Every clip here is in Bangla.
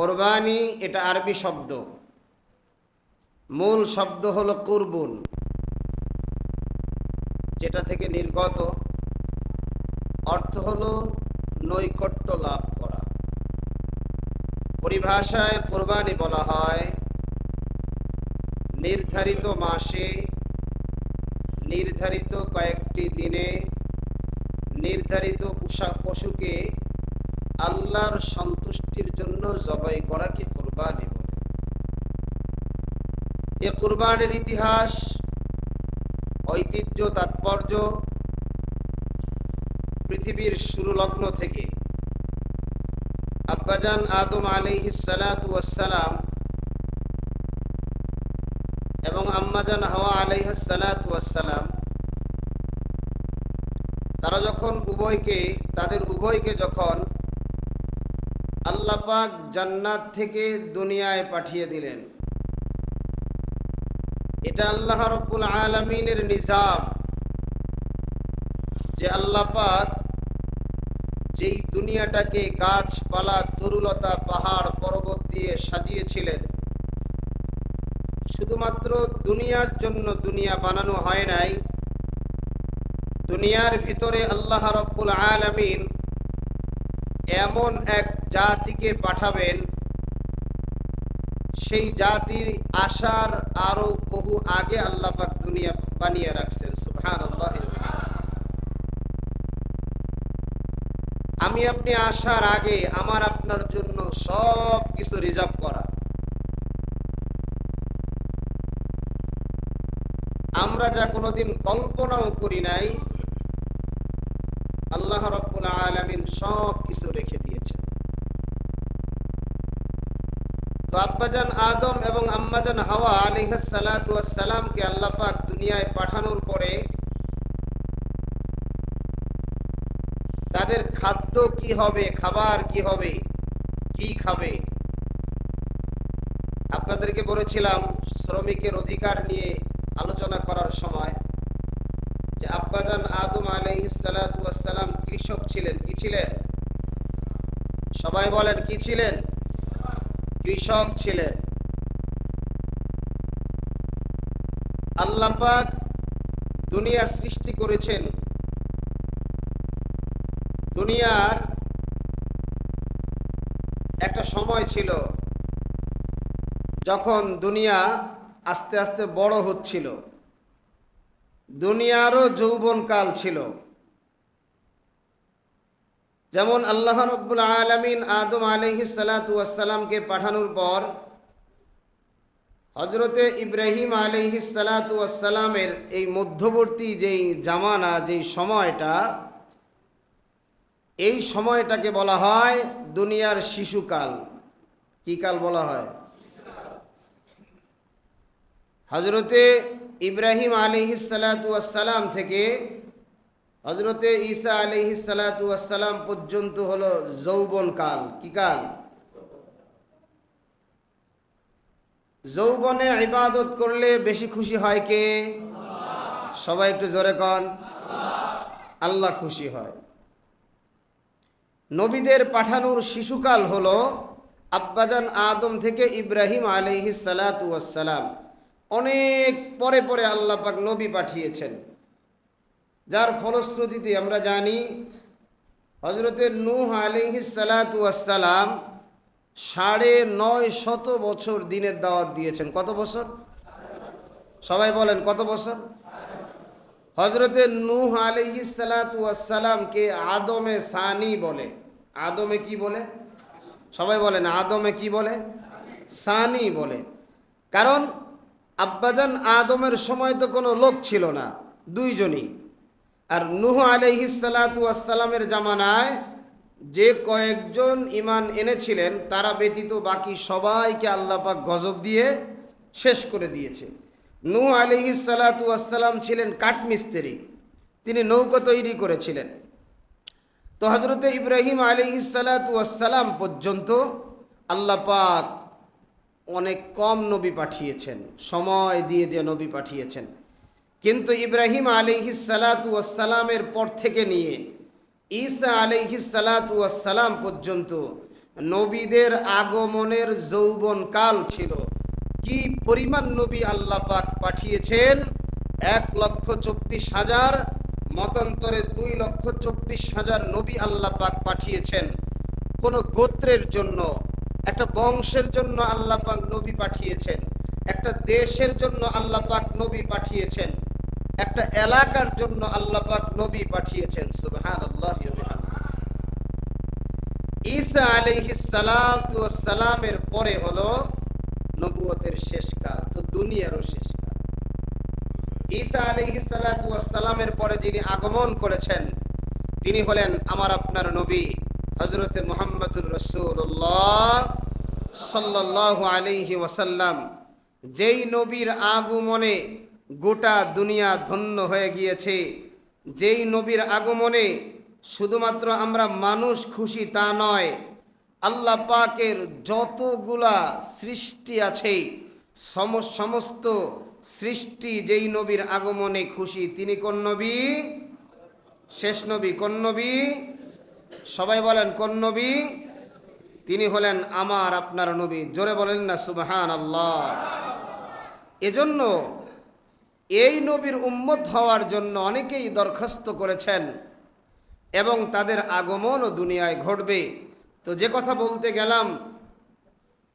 কোরবানি এটা আরবি শব্দ। মূল শব্দ হলো কুরবুন, যেটা থেকে নির্গত। অর্থ হলো নৈকট্য লাভ করা। পরিভাষায় কোরবানি বলা হয় নির্ধারিত মাসে, নির্ধারিত কয়েকটি দিনে, নির্ধারিত পোশাক পশুকে আল্লাহর সন্তুষ্টির জন্য জবাই করাকে কোরবানি বলে? এ কোরবানের ইতিহাস, ঐতিহ্য, তাৎপর্য পৃথিবীর শুরু লগ্ন থেকে আব্বাজান আদম আলাইহিসালাম এবং আম্মাজান হাওয়া আলাইহাসালাম তারা যখন উভয়কে, তাদের উভয়কে যখন আল্লাপাক জান্নাত থেকে দুনিয়ায় পাঠিয়ে দিলেন। এটা আল্লাহ রব্বুল আলমিনের নিজাম যে আল্লাপাক যেই দুনিয়াটাকে গাছপালা, তরুলতা, পাহাড়, পর্বত দিয়ে সাজিয়েছিলেন। শুধুমাত্র দুনিয়ার জন্য দুনিয়া বানানো হয় নাই, দুনিয়ার ভিতরে আল্লাহ রব্বুল আলমিন এমন এক জাতিকে পাঠাবেন, সেই জাতির আশার আরও বহু আগে আল্লাহ পাক দুনিয়া বানিয়ে রাখছেন আমি আপনি আসার আগে আমার আপনার জন্য সব কিছু রিজার্ভ করা। আমরা যা কোনোদিন কল্পনাও করি নাই, আল্লাহ রব্বুল আলমিন সব কিছু রেখে দিয়েছেন। তো আব্বাজান আদম এবং আম্মাজান হাওয়া আলিহাসালামকে আল্লাহ পাক দুনিয়ায় পাঠানোর পরে তাদের খাদ্য কি হবে, খাবার কি হবে, কি খাবে? আপনাদেরকে বলেছিলাম শ্রমিকের অধিকার নিয়ে আলোচনা করার সময় যে আব্বাজান আদম আলাইসালাম কৃষক ছিলেন, কি ছিলেন? সবাই বলেন, কি ছিলেন? কৃষক ছিলেন আল্লাপাক দুনিয়া সৃষ্টি করেছেন। দুনিয়ার একটা সময় ছিল যখন দুনিয়া আস্তে আস্তে বড় হচ্ছিল। দুনিয়ারও যৌবনকাল ছিল। যেমন আল্লাহ রব্বুল আলমিন আদম আলহি সালাতামকে পাঠানোর পর হজরতে ইব্রাহিম আলহি সালাতামের এই মধ্যবর্তী যেই জামানা, যেই সময়টা, এই সময়টাকে বলা হয় দুনিয়ার শিশুকাল। কি কাল বলা হয়? হজরতে ইব্রাহিম আলিহি সালাতাম থেকে হজরতে ঈসা আলিহি সালাতাম পর্যন্ত হলো যৌবন কাল। কি কাল? যৌবনে ইবাদত করলে বেশি খুশি হয় কে? সবাই একটু জোরে কন। আল্লাহ খুশি হয়। নবীদের পাঠানোর শিশুকাল হলো আব্বাজান আদম থেকে ইব্রাহিম আলিহি সালাতাম অনেক পরে পরে আল্লাহ পাক নবী পাঠিয়েছেন। যার ফলশ্রুতিতে আমরা জানি হজরতে নূহ আলিহি সালাতাম সাড়ে নয় শত বছর দিনের দাওয়াত দিয়েছেন। কত বছর? সবাই বলেন কত বছর? হজরতে নূহ আলিহি সালাতামকে আদমে সানি বলে। আদমে কি বলে? সবাই বলেন আদমে কি বলে? সানি বলে। কারণ আব্বাজান আদমের সময় তো কোনো লোক ছিল না, দুইজনই। আর নুহ আলহিসালামের জামানায় যে কয়েকজন ইমান এনেছিলেন, তারা ব্যতীত বাকি সবাইকে আল্লাপাক গজব দিয়ে শেষ করে দিয়েছে। নুহ নূহ আলহিসালাম ছিলেন কাঠমিস্ত্রি। তিনি নৌকো তৈরি করেছিলেন। তো হজরতে ইব্রাহিম আলহিসালাম পর্যন্ত আল্লাপাক অনেক কম নবী পাঠিয়েছেন। সময় দিয়ে দিয়ে নবী পাঠিয়েছেন। কিন্তু ইব্রাহিম আলিহি সালাতামের পর থেকে নিয়ে ঈসা আলিহি সালাতাম পর্যন্ত নবীদের আগমনের যৌবন কাল ছিল। কি পরিমাণ নবী আল্লাহ পাক পাঠিয়েছেন? এক লক্ষ চব্বিশ হাজার, মতান্তরে দুই লক্ষ চব্বিশ হাজার নবী আল্লাহ পাক পাঠিয়েছেন। কোন গোত্রের জন্য, একটা বংশের জন্য আল্লাহ পাক নবী পাঠিয়েছেন। একটা দেশের জন্য আল্লাহ পাক নবী পাঠিয়েছেন। একটা এলাকার জন্য আল্লাহ পাক নবী পাঠিয়েছেন, সুবহানাল্লাহ ঈসা আলাইহিস সালামের পরে হলো নবুয়তের শেষ কাল, তো দুনিয়ারও শেষ কাল। ঈসা আলাইহিস সালামের পরে যিনি আগমন করেছেন, তিনি হলেন আমার আপনার নবী হজরতে মোহাম্মদুর রসুল্লাহ সাল্লাল্লাহু আলাইহি ওয়াসাল্লাম। যেই নবীর আগমনে গোটা দুনিয়া ধন্য হয়ে গিয়েছে। যেই নবীর আগমনে শুধুমাত্র আমরা মানুষ খুশি তা নয়, আল্লাহ পাকের যতগুলা সৃষ্টি আছে, সম- সমস্ত সৃষ্টি যেই নবীর আগমনে খুশি, তিনি কোন নবী? শেষ নবী কোন নবী? সবাই বলেন কোন নবী? তিনি হলেন আমার আপনার নবী। জোরে বলেন না সুবহান আল্লাহ এজন্য এই নবীর উম্মত হওয়ার জন্য অনেকেই দরখাস্ত করেছেন এবং তাদের আগমনও দুনিয়ায় ঘটবে। তো যে কথা বলতে গেলাম,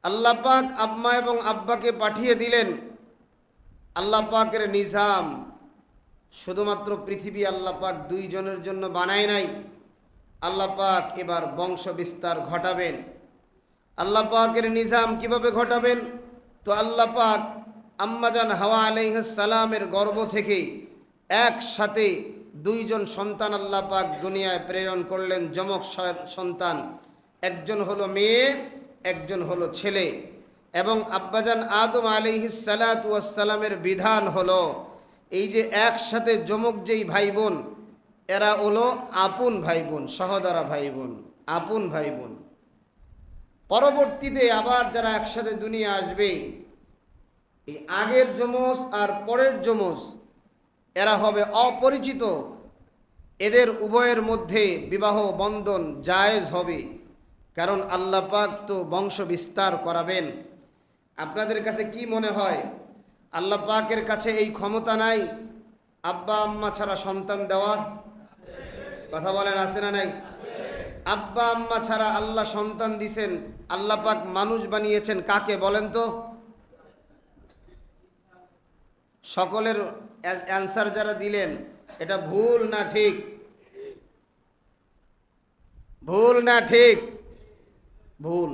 আল্লাহ পাক আম্মা এবং আব্বাকে পাঠিয়ে দিলেন। আল্লাহ পাকের নিজাম শুধুমাত্র পৃথিবী আল্লাহ পাক দুইজনের জন্য বানায় নাই। আল্লাহ পাক এবার বংশ বিস্তার ঘটাবেন। আল্লাহ পাকের নিজাম কীভাবে ঘটাবেন? তো আল্লাহ পাক আম্মাজান হাওয়া আলাইসালামের গর্ভ থেকে একসাথে দুইজন সন্তান আল্লাহ পাক দুনিয়ায় প্রেরণ করলেন যমক সন্তান। একজন হলো মেয়ে, একজন হলো ছেলে। এবং আব্বাজান আদম আলিহিসালাতামের বিধান হলো এই যে একসাথে যমক যেই ভাই বোন এরা হলো আপন ভাই বোন সহদরা ভাই বোন আপন ভাই বোন পরবর্তীতে আবার যারা একসাথে দুনিয়া আসবে এই আগের যমজ আর পরের যমজ, এরা হবে অপরিচিত। এদের উভয়ের মধ্যে বিবাহ বন্ধন জায়েজ হবে, কারণ আল্লাহ পাক তো বংশ বিস্তার করাবেন। আপনাদের কাছে কি মনে হয়? আল্লাহ পাকের কাছে এই ক্ষমতা নাই, আব্বা আম্মা ছাড়া সন্তান দেওয়ার কথা বলেন, আছে না নাই? আব্বা আম্মা ছাড়া আল্লাহ সন্তান দিছেন, আল্লাহ পাক মানুষ বানিয়েছেন কাকে বলেন তো? সকলের অ্যান্সার যারা দিলেন, এটা ভুল না ঠিক? ভুল না ঠিক? ভুল।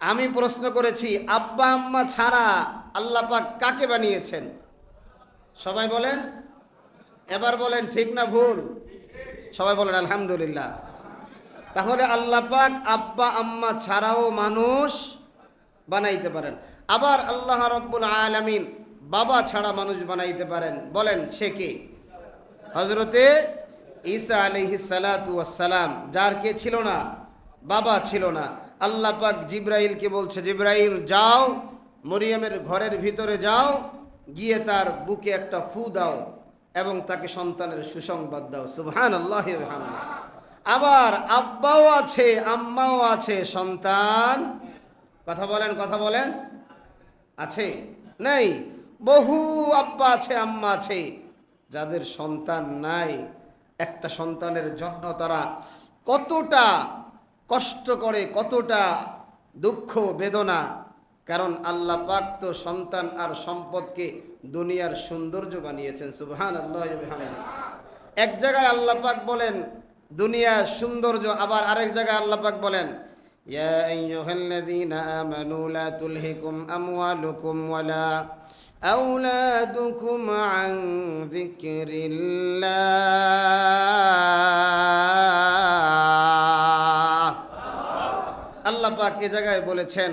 আমি প্রশ্ন করেছি, আব্বা আম্মা ছাড়া আল্লাহ পাক কাকে বানিয়েছেন? সবাই বলেন? এবার বলেন, ঠিক না ভুল? সবাই বলেন, আলহামদুলিল্লাহ। তাহলে আল্লাহ পাক আব্বা আম্মা ছাড়াও মানুষ বানাইতে পারেন। আবার আল্লাহ রব্বুল আলামিন বাবা ছাড়া মানুষ বানাইতে পারেন। বলেন, সে কে? হজরতে ঈসা আলহি সালাম যার কে ছিল না? বাবা ছিল না। আল্লাহ পাক জিব্রাইলকে বলছে, জিব্রাইল, যাও, মরিয়মের ঘরের ভিতরে যাও, গিয়ে তার বুকে একটা ফু দাও এবং তাকে সন্তানের সুসংবাদ দাও। সুবহান আল্লাহ আবার আব্বাও আছে, আম্মাও আছে, সন্তান। কথা বলেন কথা বলেন। আছে? নেই। বহু আব্বা আছে, আম্মা আছে, যাদের সন্তান নাই, একটা সন্তানের জন্য তারা কতটা কষ্ট করে, কতটা দুঃখ, বেদনা। কারণ আল্লাহ পাক তো সন্তান আর সম্পদকে দুনিয়ার সৌন্দর্য বানিয়েছেন সুবহান আল্লাহ এক জায়গায় আল্লাহ পাক বলেন, দুনিয়ার সৌন্দর্য, আবার আরেক জায়গায় আল্লাহ পাক বলেন يا أيها الذين آمنوا لا تلهكم أموالكم ولا أولادكم عن ذكر الله আল্লাহ পাক এ জায়গায় বলেছেন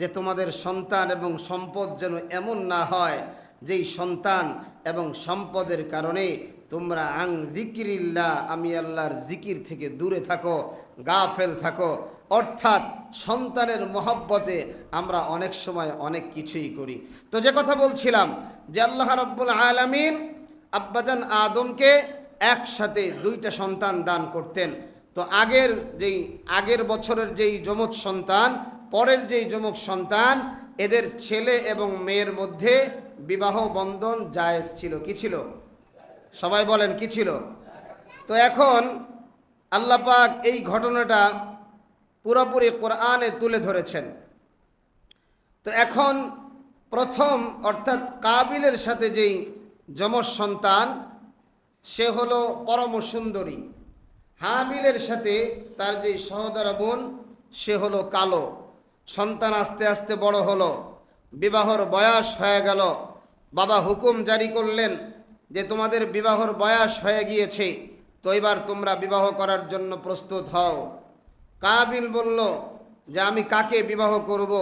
যে তোমাদের সন্তান এবং সম্পদ যেন এমন না হয় যেই সন্তান এবং সম্পদের কারণে তোমরা আং জিকিরিল্লা আমি আল্লাহর জিকির থেকে দূরে থাকো, গাফেল থাকো। অর্থাৎ সন্তানের মহব্বতে আমরা অনেক সময় অনেক কিছুই করি। তো যে কথা বলছিলাম যে আল্লাহ রব্বুল আলমিন আব্বাজান আদমকে একসাথে দুইটা সন্তান দান করতেন। তো আগের যেই, আগের বছরের যেই যমজ সন্তান, পরের যেই যমক সন্তান, এদের ছেলে এবং মেয়ের মধ্যে বিবাহ বন্ধন জায়েজ ছিল। কি ছিল? সবাই বলেন, কি ছিল? তো এখন আল্লাহ পাক এই ঘটনাটা পুরোপুরি কোরআনে তুলে ধরেছেন। তো এখন প্রথম অর্থাৎ কাবিলের সাথে যেই যমজ সন্তান, সে হলো পরম সুন্দরী। হাবিলের সাথে তার যে সহদরা বোন, সে হলো কালো। সন্তান আস্তে আস্তে বড় হলো, বিবাহর বয়স হয়ে গেল, বাবা হুকুম জারি করলেন যে তোমাদের বিবাহর বয়স হয়ে গিয়েছে, তো এবার তোমরা বিবাহ করার জন্য প্রস্তুত হও। কাবিল বলল, যে আমি কাকে বিবাহ করব?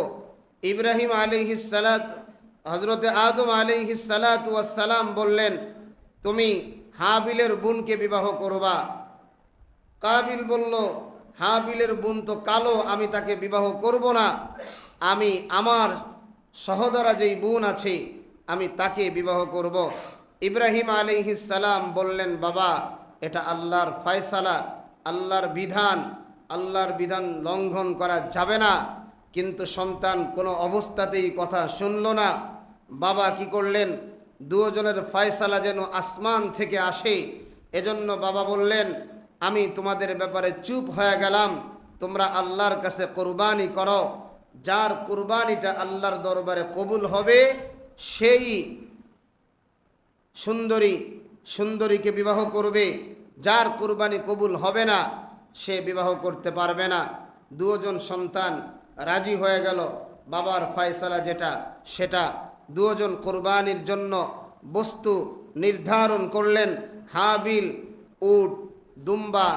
ইব্রাহিম আলিহিসালাত হজরতে আদম আলিহিসালাত সালাম বললেন, তুমি হাবিলের বোনকে বিবাহ করবা। কাবিল বলল, হাবিলের বোন তো কালো, আমি তাকে বিবাহ করব না। আমি আমার সহদরা যেই বোন আছে, আমি তাকে বিবাহ করব। ইব্রাহিম সালাম বললেন, বাবা, এটা আল্লাহর ফয়সালা, আল্লাহর বিধান আল্লাহর বিধান লঙ্ঘন করা যাবে না। কিন্তু সন্তান কোনো অবস্থাতেই কথা শুনল না। বাবা কি করলেন? দুজনের ফয়সালা যেন আসমান থেকে আসে। এজন্য বাবা বললেন, আমি তোমাদের ব্যাপারে চুপ হয়ে গেলাম। তোমরা আল্লাহর কাছে কোরবানি করো। যার কোরবানিটা আল্লাহর দরবারে কবুল হবে, সেই সুন্দরী, সুন্দরীকে বিবাহ করবে, যার কোরবানি কবুল হবে না, সে বিবাহ করতে পারবে না। দুজন সন্তান রাজি হয়ে গেল, বাবার ফয়সালা যেটা, সেটা। দুজন কোরবানির জন্য বস্তু নির্ধারণ করলেন, হাবিল, উট, দুম্বা,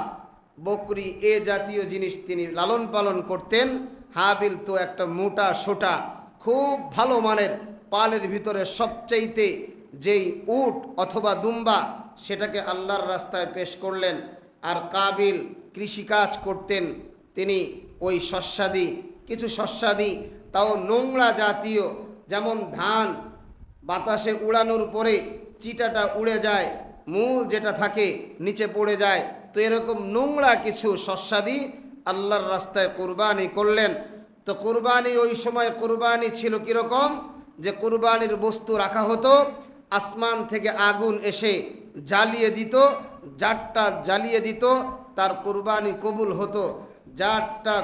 বকরি, এ জাতীয় জিনিস তিনি লালন পালন করতেন। হাবিল তো একটা মোটা সোটা, খুব ভালো মানের, পালের ভিতরে সবচাইতে যেই উট অথবা দুম্বা সেটাকে আল্লাহর রাস্তায় পেশ করলেন আর কাবিল কৃষিকাজ করতেন, তিনি ওই শস্যাদি, কিছু শস্যাদি, তাও নোংরা জাতীয়, যেমন ধান, বাতাসে উড়ানোর পরে চিটাটা উড়ে যায়, মূল যেটা থাকে নিচে পড়ে যায়, তো এরকম নোংরা কিছু শস্যাদি আল্লাহর রাস্তায় কোরবানি করলেন। তো কোরবানি ওই সময় কোরবানি ছিল কীরকম? যে কোরবানির বস্তু রাখা হতো আসমান থেকে আগুন এসে জ্বালিয়ে দিত যারটা জ্বালিয়ে দিত, তার কোরবানি কবুল হতো। যারটা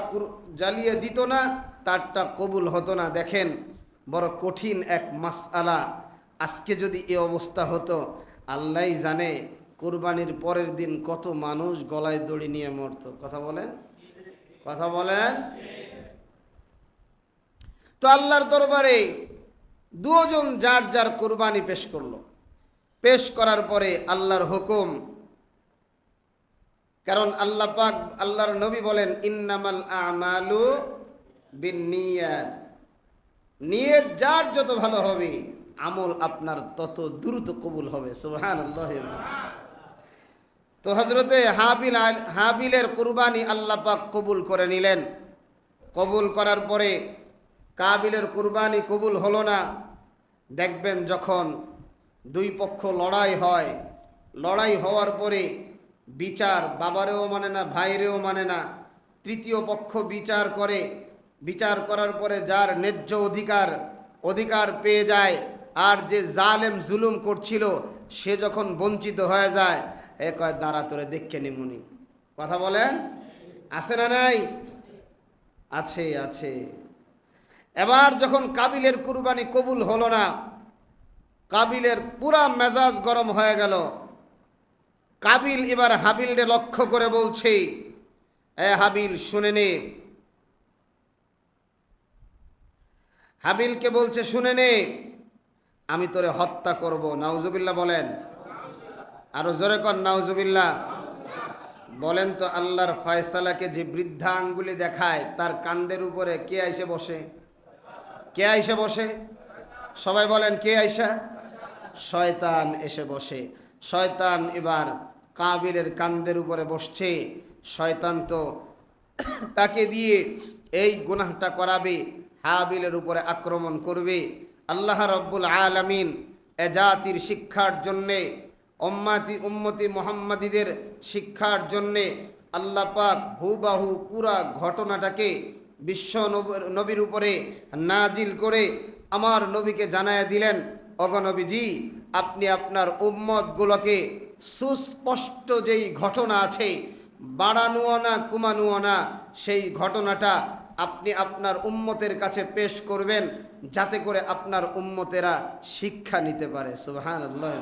জ্বালিয়ে দিত না, তারটা কবুল হতো না। দেখেন, বড় কঠিন এক মাসআলা। আজকে যদি এ অবস্থা হতো আল্লাহ জানে কোরবানির পরের দিন কত মানুষ গলায় দড়ি নিয়ে মরতো। কথা বলেন? কথা বলেন? তো আল্লাহর দরবারে দুজন যার যার কোরবানি পেশ করল। পেশ করার পরে আল্লাহর হুকুম, কারণ আল্লাহ পাক, আল্লাহর নবী বলেন, ইন্নামাল আমালু বিনিয়াত নিয়ত যার যত ভালো হবে, আমল আপনার তত দ্রুত কবুল হবে। সুহান তো হজরতে হাবিল হাবিলের কুরবানি আল্লাহ পাক কবুল করে নিলেন। কবুল করার পরে কাবিলের কুরবানি কবুল হলো না। দেখবেন যখন দুই পক্ষ লড়াই হয়, লড়াই হওয়ার পরে বিচার বাবারেও মানে না, ভাইরেও মানে না, তৃতীয় পক্ষ বিচার করে, বিচার করার পরে যার ন্যায্য অধিকার অধিকার পেয়ে যায় আর যে জালেম জুলুম করছিল, সে যখন বঞ্চিত হয়ে যায়, এ কয়, দাঁড়া তোরে দেখে নিমুনি কথা বলেন? আছে না নাই? আছে আছে। এবার যখন কাবিলের কুরবানি কবুল হলো না, কাবিলের পুরা মেজাজ গরম হয়ে গেল। কাবিল এবার হাবিলরে লক্ষ্য করে বলছে, এ হাবিল, শুনে নে। হাবিলকে বলছে, শুনে নে, আমি তোরে হত্যা করব। নাউজুবিল্লা বলেন। আরও জোরে কর নাউজুবিল্লা বলেন তো, আল্লাহর ফয়সালাকে যে বৃদ্ধা আঙ্গুলি দেখায়, তার কান্দের উপরে কে এসে বসে? কে আইসে বসে? সবাই বলেন, কে আইসা? শয়তান এসে বসে। শয়তান এবার কাবিলের কান্দের উপরে বসছে। শয়তান তো তাকে দিয়ে এই গুনাহটা করাবে, হাবিলের উপরে আক্রমণ করবে। আল্লাহ রব্বুল আলমিন এ জাতির শিক্ষার জন্যে, উম্মাতি, উম্মতি মোহাম্মদীদের শিক্ষার জন্যে আল্লাহ পাক হুবাহু পুরা ঘটনাটাকে বিশ্ব নব- নবীর উপরে নাজিল করে আমার নবীকে জানায় দিলেন অগনবীজি আপনি আপনার উম্মতগুলোকে সুস্পষ্ট যেই ঘটনা আছে, বাড়ানুও না, কুমানুও না, সেই ঘটনাটা আপনি আপনার উম্মতের কাছে পেশ করবেন, যাতে করে আপনার উম্মতেরা শিক্ষা নিতে পারে। সুবহান আল্লাহ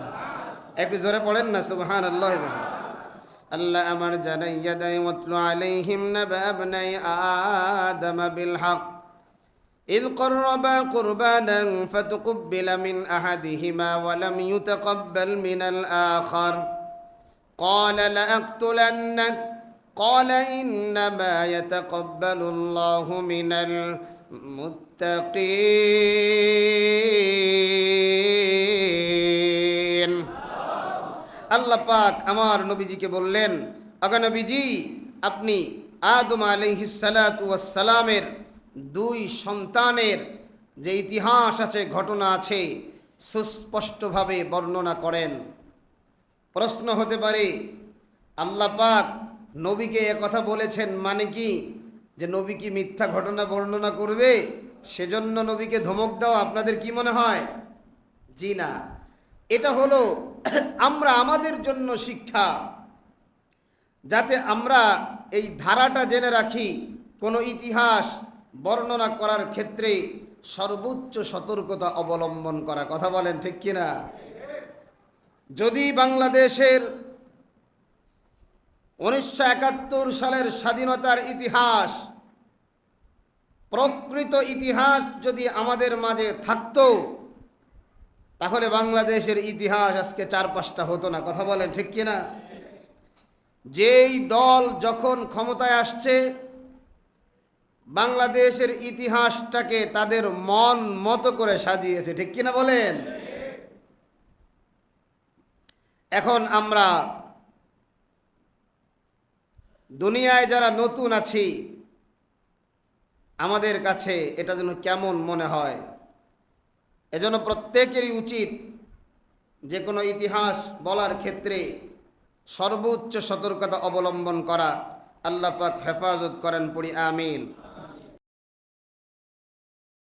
একটু জোরে পড়েন না সুবহান আল্লাহ আল্লাহ আমার জানাইয়া দেয় ওয়াতলু আলাইহিম নাবা আবনাই আদম বিল হক إذ قربا قربانا فتقبل من أحدهما ولم يتقبل من الآخر قال لأقتلنك قال إنما يتقبل الله من المتقين আল্লাহ পাক আমার নবীজিকে বললেন নবীজি, আপনি আদম আলহিসালামের দুই সন্তানের যে ইতিহাস আছে, ঘটনা আছে, সুস্পষ্টভাবে বর্ণনা করেন। প্রশ্ন হতে পারে, আল্লাহ পাক নবীকে কথা বলেছেন মানে কি? যে নবী কি মিথ্যা ঘটনা বর্ণনা করবে? সেজন্য নবীকে ধমক দাও, আপনাদের কি মনে হয়? জি না। এটা হলো আমরা আমাদের জন্য শিক্ষা, যাতে আমরা এই ধারাটা জেনে রাখি, কোনো ইতিহাস বর্ণনা করার ক্ষেত্রে সর্বোচ্চ সতর্কতা অবলম্বন করা। কথা বলেন ঠিক কিনা যদি বাংলাদেশের উনিশশো একাত্তর সালের স্বাধীনতার ইতিহাস, প্রকৃত ইতিহাস যদি আমাদের মাঝে থাকতো তাহলে বাংলাদেশের ইতিহাস আজকে চার পাঁচটা হতো না। কথা বলেন ঠিক কিনা? যেই দল যখন ক্ষমতায় আসছে, বাংলাদেশের ইতিহাসটাকে তাদের মন মতো করে সাজিয়েছে। ঠিক কিনা বলেন? এখন আমরা দুনিয়ায় যারা নতুন আছি, আমাদের কাছে এটা যেন কেমন মনে হয়। এজন্য প্রত্যেকেরই উচিত যে কোনো ইতিহাস বলার ক্ষেত্রে সর্বোচ্চ সতর্কতা অবলম্বন করা। আল্লাহ পাক হেফাজত করেন, পড়ি, আমিন।